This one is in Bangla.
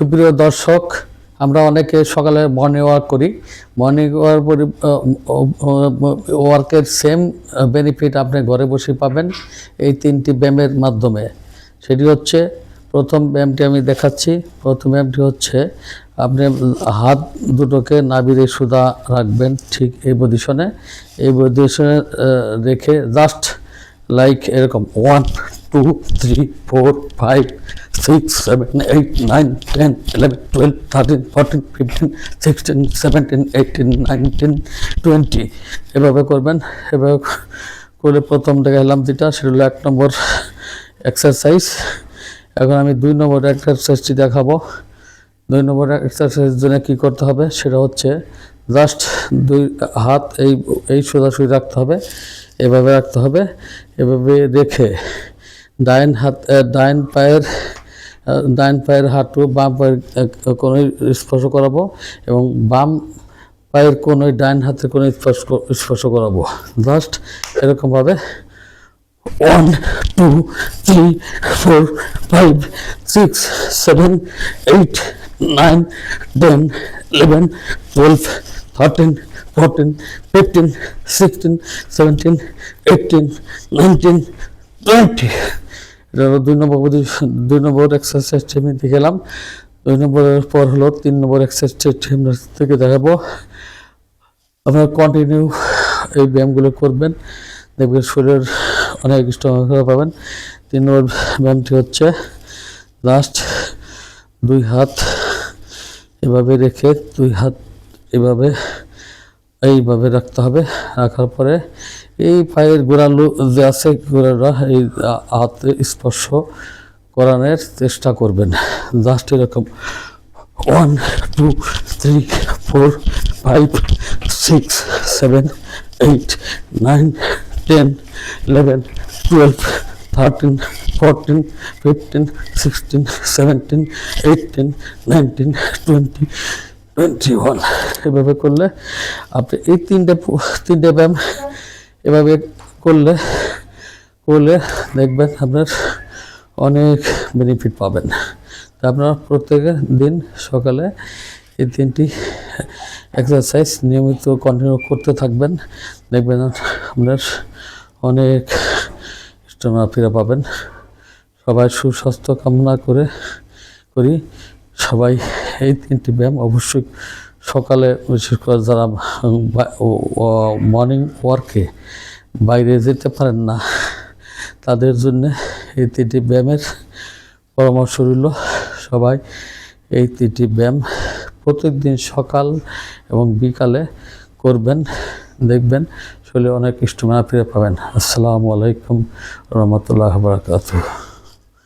সুপ্রিয় দর্শক, আমরা অনেকে সকালে মর্নিং ওয়াক করি। মর্নিং ওয়াক ওয়ার্কের সেম বেনিফিট আপনি ঘরে বসে পাবেন এই তিনটি ব্যায়ামের মাধ্যমে। সেটি হচ্ছে, প্রথম ব্যায়ামটি আমি দেখাচ্ছি। প্রথম ব্যায়ামটি হচ্ছে, আপনি হাত দুটোকে নাবিরে সুদা রাখবেন ঠিক এই পজিশনে এই পজিশনে রেখে জাস্ট লাইক এরকম one two three four five six seven eight nine ten twelve thirteen fourteen fifteen sixteen seventeen eighteen nineteen twenty এভাবে করবেন, এভাবে করে প্রথম দেখালাম যেটা, সেটা হলো এক নম্বর এক্সারসাইজ এখন আমি দুই নম্বর এক্সারসাইজটি দেখাবো। দুই নম্বর এক্সারসাইজের জন্য কী করতে হবে, সেটা হচ্ছে জাস্ট দুই হাত এই এই সোজাসুজি রাখতে হবে, এভাবে রাখতে হবে। এভাবে রেখে ডাইন হাত ডাইন পায়ের ডাইন পায়ের হাঁটু, বাম পায়ের কোনোই স্পর্শ করাবো এবং বাম পায়ের কোনোই ডাইন হাতের কোনো স্পর্শ স্পর্শ করাবো। জাস্ট এরকমভাবে one two three four five six seven eight nine ten eleven twelve thirteen fourteen fifteen sixteen seventeen eighteen nineteen twenty এটা হলো দুই নম্বর দুই নম্বর এক্সারসাইজটি আমি দেখালাম। দুই নম্বরের পর হলো তিন নম্বর এক্সারসাইজটি আমরা থেকে দেখাবো। আপনারা কন্টিনিউ এই ব্যায়ামগুলো করবেন। দেখবেন শরীরের অনেক স্ট্রং পাবেন। তিন নম্বর ব্যায়ামটি হচ্ছে লাস্ট দুই হাত এভাবে রেখে দুই হাত এভাবে এইভাবে রাখতে হবে। রাখার পরে এই পায়ের গোড়ালু যে আছে গোড়াটা এই হাতে স্পর্শ করানোর চেষ্টা করবেন। জাস্ট এরকম one two three four five six seven eight nine ten eleven twelve thirteen fourteen fifteen sixteen seventeen eighteen nineteen twenty এভাবে করলে আপনি এই তিনটে তিনটে ব্যায়াম এভাবে করলে করলে দেখবেন আপনার অনেক বেনিফিট পাবেন। তা আপনারা প্রত্যেক দিন সকালে এই তিনটি এক্সারসাইজ নিয়মিত কন্টিনিউ করতে থাকবেন। দেখবেন আপনার অনেক স্টেমিনা ফিরে পাবেন। সবাই সুস্বাস্থ্য কামনা করে, করি। সবাই এই তিনটি ব্যায়াম অবশ্যই সকালে, বিশেষ করে যারা মর্নিং ওয়ার্কে বাইরে যেতে পারেন না, তাদের জন্য এই তিনটি ব্যায়ামের পরামর্শ রইল। সবাই এই তিনটি ব্যায়াম প্রত্যেকদিন সকাল এবং বিকালে করবেন, দেখবেন, শরীরে অনেক স্টুমেনা ফিরে পাবেন। আসসালামু আলাইকুম রহমতুল্লাহ বারকাতুহ।